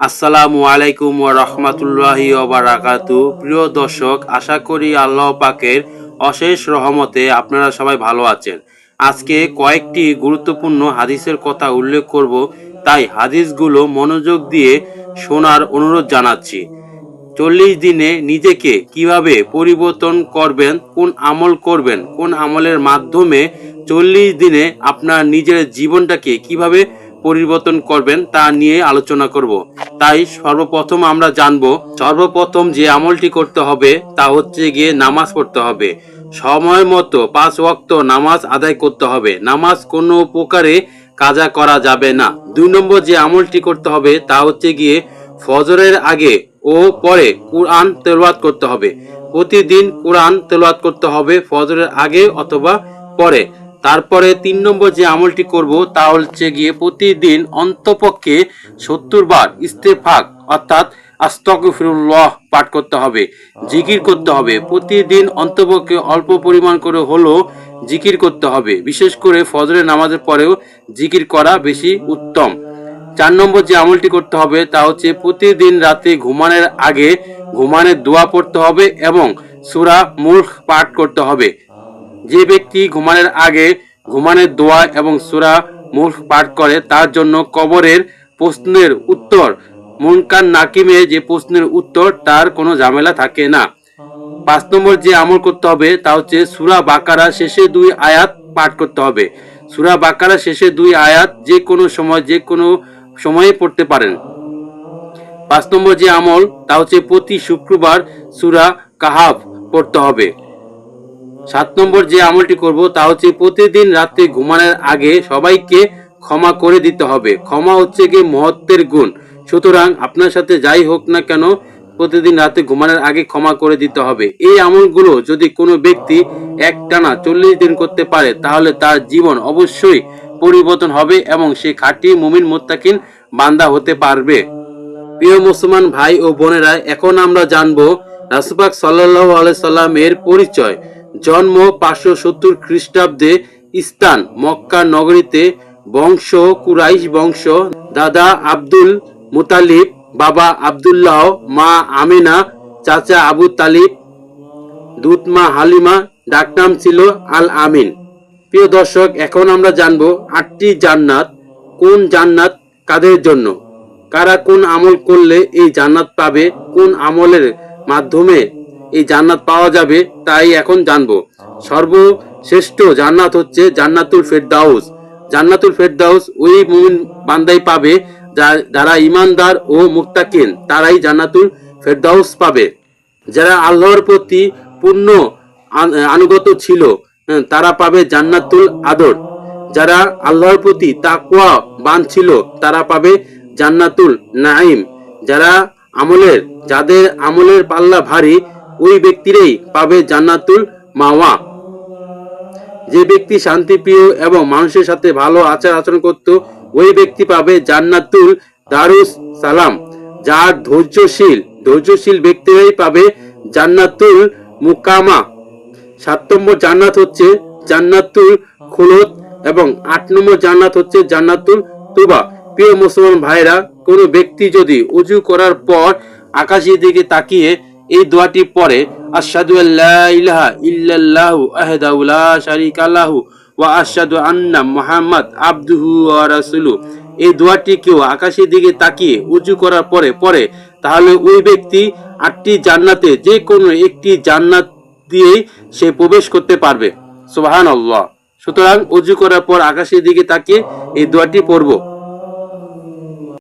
আসসালামু আলাইকুম ওয়া রাহমাতুল্লাহি ওয়া বারাকাতু। প্রিয় দর্শক, আশা করি আল্লাহ পাকের অশেষ রহমতে আপনারা সবাই ভালো আছেন। আজকে কয়েকটি গুরুত্বপূর্ণ হাদিসের কথা উল্লেখ করব, তাই হাদিসগুলো মনোযোগ দিয়ে শোনার অনুরোধ জানাচ্ছি। চল্লিশ দিনে নিজেকে কীভাবে পরিবর্তন করবেন, কোন আমল করবেন, কোন আমলের মাধ্যমে চল্লিশ দিনে আপনার নিজের জীবনটাকে কীভাবে পরিবর্তন করবেন তা নিয়ে আলোচনা করব। তাই সর্বপ্রথম আমরা জানব, সর্বপ্রথম যে আমলটি করতে হবে তা হচ্ছে গিয়ে নামাজ পড়তে হবে। সময় মতো পাঁচ ওয়াক্ত নামাজ আদায় করতে হবে। নামাজ কোনো প্রকারে কাজা করা যাবে না। দুই নম্বর যে আমলটি করতে হবে তা হচ্ছে গিয়ে ফজরের আগে ও পরে কোরআন তেলাওয়াত করতে হবে। প্রতিদিন কোরআন তেলাওয়াত করতে হবে ফজরের আগে অথবা পরে। তারপরে তিন নম্বর যে আমলটি করব, তা হচ্ছে গিয়ে প্রতিদিন অন্তপক্ষে সত্তর বার ইস্তেফাক, অর্থাৎ আস্তগফিরুল্লাহ পাঠ করতে হবে, জিকির করতে হবে। প্রতিদিন অন্তপক্ষে অল্প পরিমাণ করে হলেও জিকির করতে হবে। বিশেষ করে ফজরের নামাজের পরেও জিকির করা বেশি উত্তম। চার নম্বর যে আমলটি করতে হবে, তা হচ্ছে প্রতিদিন রাতে ঘুমানোর আগে ঘুমানোর দোয়া পড়তে হবে এবং সুরা মুল্ক পাঠ করতে হবে। যে ব্যক্তি ঘুমানোর আগে ঘুমানের দোয়া এবং সুরা মুল্ক পাঠ করে, তার জন্য কবরের প্রশ্নের উত্তর মুনকান নাকিমে যে প্রশ্নের উত্তর, তার কোনো ঝামেলা থাকে না। পাঁচ নম্বর যে আমল করতে হবে, তা হচ্ছে সুরা বাকারা শেষে দুই আয়াত পাঠ করতে হবে। সুরা বাকারা শেষে দুই আয়াত যে কোনো সময়, যে কোনো সময়ে পড়তে পারেন। পাঁচ নম্বর যে আমল, তা হচ্ছে প্রতি শুক্রবার সুরা কাহাব পড়তে হবে। সাত নম্বর যে আমলটি করব তা হচ্ছে প্রতিদিন রাতে ঘুমানোর আগে সবাইকে ক্ষমা করে দিতে হবে। ক্ষমা হচ্ছে গিয়ে মহত্বের গুণ। সুতরাং আপনার সাথে যাই হোক না কেন, প্রতিদিন রাতে ঘুমানোর আগে ক্ষমা করে দিতে হবে। এই আমলগুলো যদি কোনো ব্যক্তি একটানা চল্লিশ দিন করতে পারে, তাহলে তার জীবন অবশ্যই পরিবর্তন হবে এবং সে খাঁটি মুমিন মোত্তাকিন বান্দা হতে পারবে। প্রিয় মুসলমান ভাই ও বোনেরা, এখন আমরা জানব রাসুপাক সাল্লাহ সাল্লামের পরিচয়। জন্ম পাঁচশো সত্তর খ্রিস্টাব্দে স্থান মক্কা নগরীতে বংশ, কুরাইশ বংশ, দাদা আব্দুল মুতালিব, বাবা আব্দুল্লাহ, মা আমিনা, চাচা আবু তালিব দুধমা হালিমা, ডাকনাম ছিল আল আমিন। প্রিয় দর্শক, এখন আমরা জানব আটটি জান্নাত কোন জান্নাত কাদের জন্য? কারা কোন আমল করলে এই জান্নাত পাবে? কোন আমলের মাধ্যমে এই জান্নাত পাওয়া যাবে তাই এখন জানব। সর্বশ্রেষ্ঠ জান্নাত হচ্ছে জান্নাতুল ফেরদাউস। জান্নাতুল ফেরদাউস ওই মুমিন বান্দাই পাবে যারা ইমানদার ও মুক্তাকিন তারাই জান্নাতুল ফেরদাউস পাবে। যারা আল্লাহর প্রতি পূর্ণ আনুগত ছিল হ্যাঁ, তারা পাবে জান্নাতুল আদর। যারা আল্লাহর প্রতি তাকওয়া বান ছিল তারা পাবে জান্নাতুল নাইম যারা আমলের যাদের আমলের পাল্লা ভারী ওই ব্যক্তিরাই পাবে জান্নাতুল মাওয়া। যে ব্যক্তি শান্তিপ্রিয় এবং মানুষের সাথে ভালো আচার আচরণ করত, ওই ব্যক্তি পাবে জান্নাতুল দারুস সালাম। যার ধৈর্যশীল ধৈর্যশীল ব্যক্তিরাই পাবে জান্নাতুল মুকামা। সাত নম্বর জান্নাত হচ্ছে জান্নাতুল খুলত এবং আট নম্বর জান্নাত হচ্ছে জান্নাতুল তুবা। প্রিয় মুসলমান ভাইরা, কোনো ব্যক্তি যদি উজু করার পর আকাশের দিকে তাকিয়ে এই দোয়াটি পড়ে, আশহাদু আল্লা ইলাহা ইল্লাল্লাহু আন্না এই দোয়াটি কেউ আকাশের দিকে তাকিয়ে উজু করার পরে পড়ে, তাহলে ওই ব্যক্তি আটটি জান্নাতে যে কোনো একটি জান্নাত দিয়েই সে প্রবেশ করতে পারবে। সুবাহান আল্লাহ সুতরাং উজু করার পর আকাশের দিকে তাকিয়ে এই দোয়াটি পড়ব।